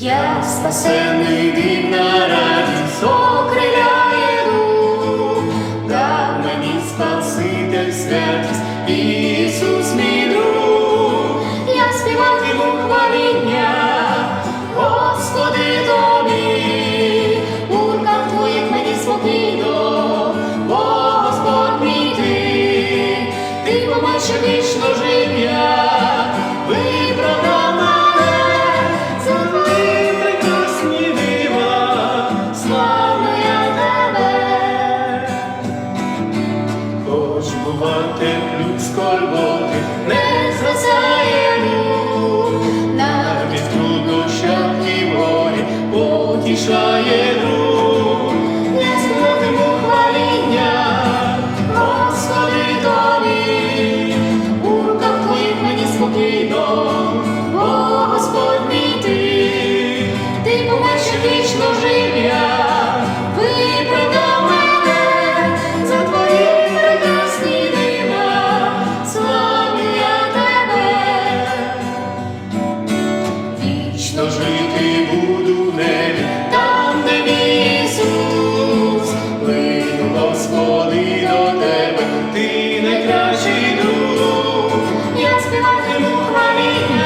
Я спасений дивна радість окриляє дух, дав мені спаситель святість, Ісус мій друг, я співатиму хваління, Господи тобі, у руках твоїх мені спокійно, Господь мій ти, ти побачив вічно Хоч бувати людської роботи, Не згасає люд, навіть труднощах і волі потішає друг. я співатиму хваління, Господи тобі, у руках мені спокійно, бо Господь мій ти, ти Thank.